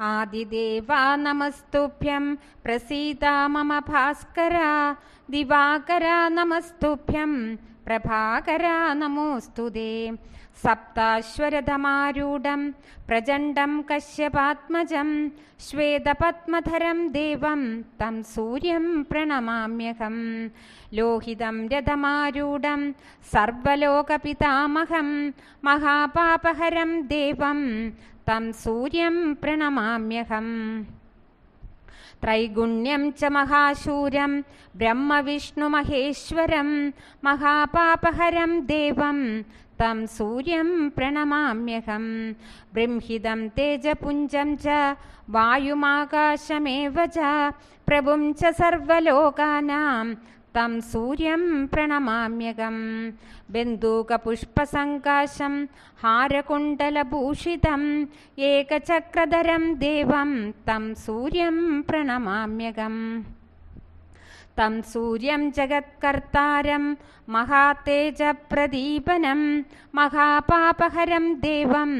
आदिदेवा नमस्तुभ्यं। प्रसीदा मम भास्करा। दिवाकरा नमस्तुभ्यं। പ്രഭാകര നമോസ്തുതേ സപ്താശ്വരഥമാരൂഢം പ്രചണ്ഡം കശ്യപാത്മജം ശ്വേതപത്മധരം ദേവം തം സൂര്യം പ്രണമാമ്യഹം. ലോഹിതം രഥമാരൂഢം സർവലോകപിതാമഹം മഹാപാപഹരം ദേവം തം സൂര്യം പ്രണമാമ്യഹം. ത്രൈഗുണ്യം ച മഹാശൂരം ബ്രഹ്മവിഷ്ണുമഹേശ്വരം മഹാപാപഹരം ദേവം തം സൂര്യം പ്രണമാമ്യഹം. ബൃംഹിതം തേജപുഞ്ചം ച വായുമാകാശമേവ ച പ്രഭും ച സർവലോകാനാം तं सूर्यं प्रणमाम्यगं बिन्दूकपुष्पसङ्काशं हारकुण्डलभूषितम् एकचक्रधरं देवं तं सूर्यं प्रणमाम्यगम् तं सूर्यं जगत्कर्तारं महातेजप्रदीपनं महापापहरं देवं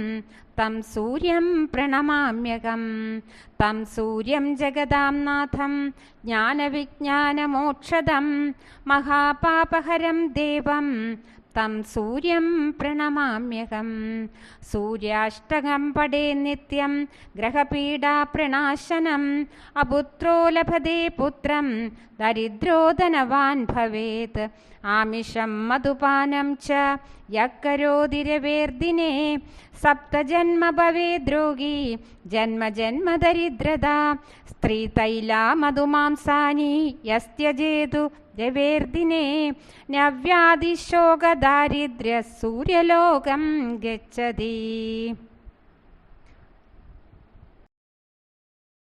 ദേവം തം സൂര്യം പ്രണമാമ്യകം തം സൂര്യം ജഗദാം നാഥം ജ്ഞാനവിജ്ഞാനമോക്ഷദം മഹാപാപഹരം ദേവം തം സൂര്യം പ്രണമാമ്യകം. സൂര്യാഷ്ടകം പടേ നിത്യം ഗ്രഹപീഡാപ്രണാശനം അപുത്രോ ലഭതേ പുത്രം भवेत् आमिषं ഭവേത്. ആമിഷം മധുപാനം ച യക്കരോതിരവേർദിനെ സപ്തജന്മ ഭവേദ്രോഗി സ്ത്രീ തൈല മധുമാംസാനി. യസ്ത്യജേതു രവേർദിനെ നവ്യാദിശോകദാരിദ്ര്യ സൂര്യലോകം ഗച്ഛതി.